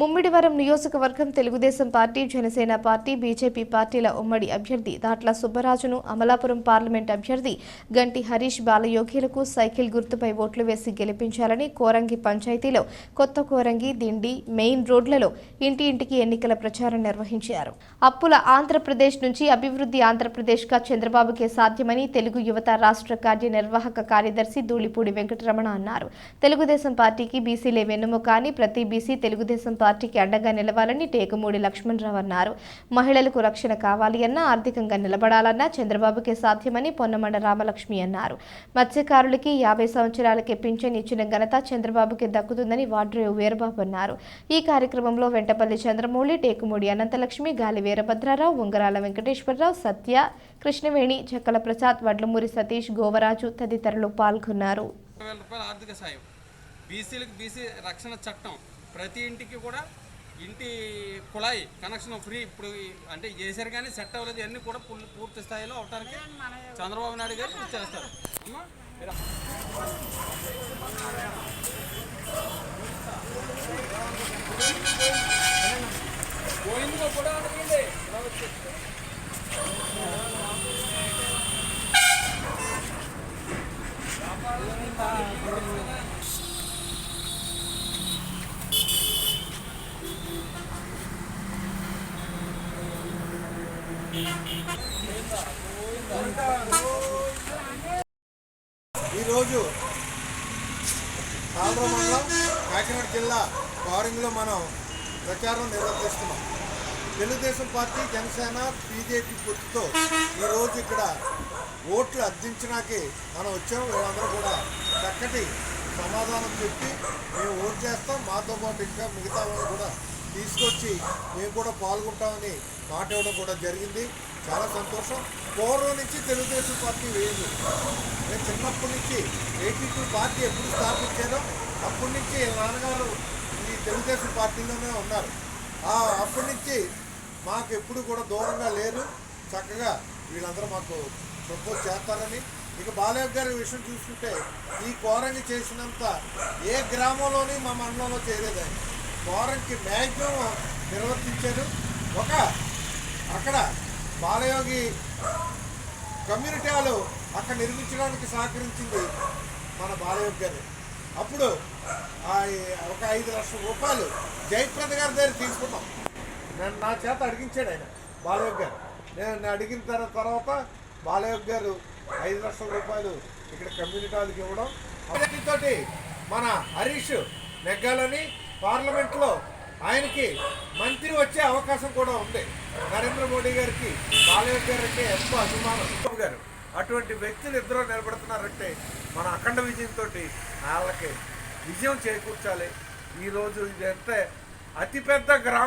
ముమ్మిడివరం నియోజకవర్గం Telugu Desam party Janasena party BJP పార్టీల ఉమ్మడి అభ్యర్థి దాట్ల సుబ్బరాజును అమలాపురం పార్లమెంట్ అభ్యర్థి గంటి హరీష్ బాలయోగిలకు సైకిల్ గుర్తుపై ఓట్లు వేసి గెలిపించాలని కోరంగి పంచాయతీలో కొత్త కోరంగి దిండి మెయిన్ రోడ్లలో ఇంటి ఇంటికి ఎన్నికల ప్రచారం నిర్వహించారు. అప్పుల ఆంధ్రప్రదేశ్ నుంచి అభివృద్ధి ఆంధ్రప్రదేశ్గా చంద్రబాబుకే సాధ్యమని తెలుగు యువత రాష్ట్ర కార్యనిర్వాహక కార్యదర్శి ధూళిపూడి వెంకటరమణ అన్నారు. తెలుగుదేశం పార్టీకి బీసీలే వెన్నుముక అని ప్రతి బీసీ తెలుగుదేశం పార్టీ పార్టీకి అండగా నిలవాలని టేకుమూడి లక్ష్మణరావు అన్నారు. మహిళలకు రక్షణ కావాలి అన్నా ఆర్థికంగా నిలబడాలన్నా చంద్రబాబుకే సాధ్యమని పొన్నమండ రామలక్ష్మి అన్నారు. మత్స్యకారులకి యాభై సంవత్సరాలకే పింఛన్ ఇచ్చిన ఘనత చంద్రబాబుకి దక్కుతుందని వాడ్రేవు వీరబాబు అన్నారు. ఈ కార్యక్రమంలో వెంటపల్లి చంద్రమౌళి టేకుమూడి అనంతలక్ష్మి గాలి వీరభద్రారావు ఉంగరాల వెంకటేశ్వరరావు సత్య కృష్ణవేణి చెక్కల ప్రసాద్ వడ్లమూరి సతీష్ గోవరాజు తదితరులు పాల్గొన్నారు. ఆర్థిక సాయం. బీసీలకు బీసీ రక్షణ చట్టం. ప్రతి ఇంటికి కూడా ఇంటి కుళాయి కనెక్షన్ ఫ్రీ ఇప్పుడు అంటే చేశారు కానీ సెట్ అవ్వలేదు. ఇవన్నీ కూడా పూర్- పూర్తి స్థాయిలో అవడానికి చంద్రబాబు నాయుడు గారు కృషి చేస్తారు. అమ్మా ఈరోజు కాల్వ మండలం కాకినాడ జిల్లా కవరింగ్లో మనం ప్రచారం నిర్వర్తిస్తున్నాం. తెలుగుదేశం పార్టీ జనసేన బీజేపీ గుర్తుతో ఈరోజు ఇక్కడ ఓట్లు అర్థించడానికి మనం వచ్చాం. వీళ్ళందరూ కూడా చక్కటి సమాధానం చెప్పి మేము ఓటు చేస్తాం. మాతో పాటు ఇంకా మిగతా వాళ్ళు కూడా తీసుకొచ్చి మేము కూడా పాల్గొంటామని మాట ఇవ్వడం కూడా జరిగింది. చాలా సంతోషం. పూర్వం నుంచి తెలుగుదేశం పార్టీ వేయదు నేను చిన్నప్పటి నుంచి ఎయిటీ టూ పార్టీ ఎప్పుడు స్థాపించారో అప్పటి నుంచి నాన్నగారు ఈ తెలుగుదేశం పార్టీలోనే ఉన్నారు. ఆ అప్పటి నుంచి మాకు ఎప్పుడు కూడా దూరంగా లేరు. చక్కగా వీళ్ళందరూ మాకు ప్రపోజ్ చేస్తారని. ఇక బాలయ్య గారి విషయం చూసుకుంటే ఈ కోరంగి చేసినంత ఏ గ్రామంలోని మా మండలంలో చేయలేదు వారంకి మ్యాక్సిమం నిర్వర్తించారు. ఒక అక్కడ బాలయోగి కమ్యూనిటీ హాలు అక్కడ నిర్మించడానికి సహకరించింది మన బాలయోగి గారు. అప్పుడు ఆ ఒక ఐదు లక్షల రూపాయలు జయప్రద గారి దగ్గర తీసుకున్నాం. నేను నా చేత అడిగించాడు ఆయన బాలయోగి గారు. నేను అడిగిన తర్వాత బాలయోగి గారు ఐదు లక్షల రూపాయలు ఇక్కడ కమ్యూనిటీ హాల్కి ఇవ్వడం. తోటి మన హరీష్ నెగ్గాలని పార్లమెంట్లో ఆయనకి మంత్రి వచ్చే అవకాశం కూడా ఉంది. నరేంద్ర మోడీ గారికి బాలయ్య గారికి ఎంతో అభిమానం. బాబు గారు అటువంటి వ్యక్తులు ఇద్దరు నిలబడుతున్నారంటే మన అఖండ విజయంతో వాళ్ళకి విజయం చేకూర్చాలి. ఈరోజు ఇదంటే అతిపెద్ద గ్రామం.